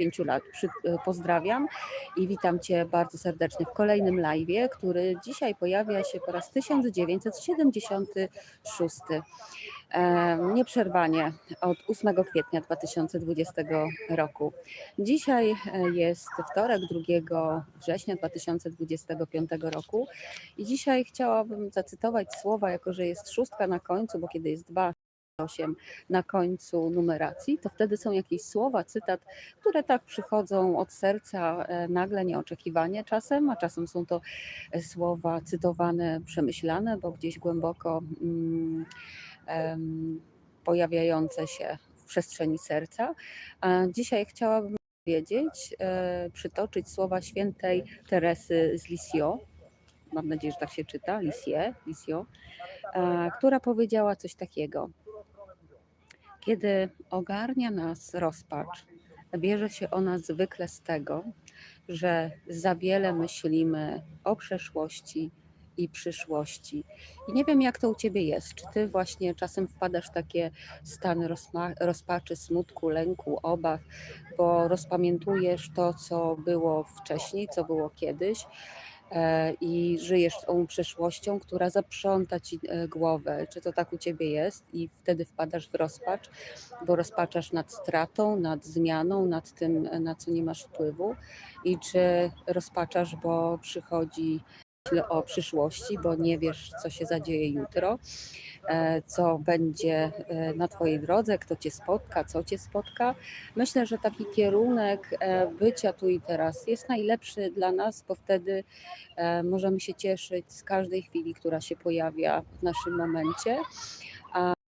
pięciu lat. E, pozdrawiam i witam Cię bardzo serdecznie w kolejnym live'ie, który dzisiaj pojawia się po raz 1976. E, nieprzerwanie od 8 kwietnia 2020 roku. Dzisiaj e, jest wtorek, 2 września 2025 roku i dzisiaj chciałabym zacytować słowa, jako że jest szóstka na końcu, bo kiedy jest dwa 8 na końcu numeracji, to wtedy są jakieś słowa, cytat, które tak przychodzą od serca e, nagle, nieoczekiwanie czasem, a czasem są to e, słowa cytowane, przemyślane, bo gdzieś głęboko mm, pojawiające się w przestrzeni serca. A dzisiaj chciałabym powiedzieć, e, przytoczyć słowa świętej Teresy z Lisieux, mam nadzieję, że tak się czyta, Lisieux, Lisieux, e, która powiedziała coś takiego. Kiedy ogarnia nas rozpacz, bierze się ona zwykle z tego, że za wiele myślimy o przeszłości i przyszłości. I nie wiem, jak to u ciebie jest. Czy ty właśnie czasem wpadasz w takie stany rozpaczy, smutku, lęku, obaw, bo rozpamiętujesz to, co było wcześniej, co było kiedyś e, i żyjesz tą przeszłością, która zaprząta ci e, głowę. Czy to tak u ciebie jest i wtedy wpadasz w rozpacz, bo rozpaczasz nad stratą, nad zmianą, nad tym, na co nie masz wpływu i czy rozpaczasz, bo przychodzi myśl o przyszłości, bo nie wiesz, co się zadzieje jutro, e, co będzie e, na Twojej drodze, kto Cię spotka, co Cię spotka. Myślę, że taki kierunek e, bycia tu i teraz jest najlepszy dla nas, bo wtedy możemy się cieszyć z każdej chwili, która się pojawia w naszym momencie.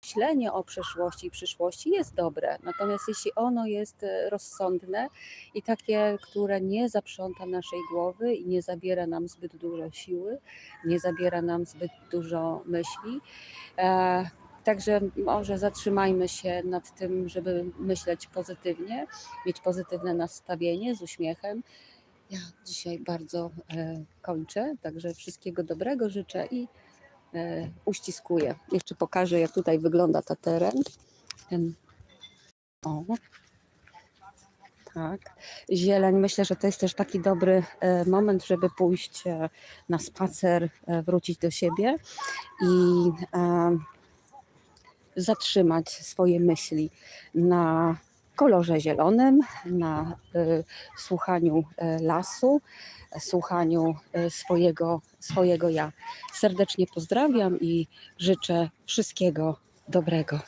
Myślenie o przeszłości i przyszłości jest dobre, natomiast jeśli ono jest e, rozsądne i takie, które nie zaprząta naszej głowy i nie zabiera nam zbyt dużo siły, nie zabiera nam zbyt dużo myśli, e, Także może zatrzymajmy się nad tym, żeby myśleć pozytywnie, mieć pozytywne nastawienie z uśmiechem. Ja dzisiaj bardzo e, kończę, także wszystkiego dobrego życzę i uściskuję. Jeszcze pokażę, jak tutaj wygląda ta teren. Ten, o, tak. Zieleń. Myślę, że to jest też taki dobry e, moment, żeby pójść e, na spacer, e, wrócić do siebie i e, zatrzymać swoje myśli na kolorze zielonym, na e, słuchaniu e, lasu, słuchaniu e, swojego, swojego ja. Serdecznie pozdrawiam i życzę wszystkiego dobrego.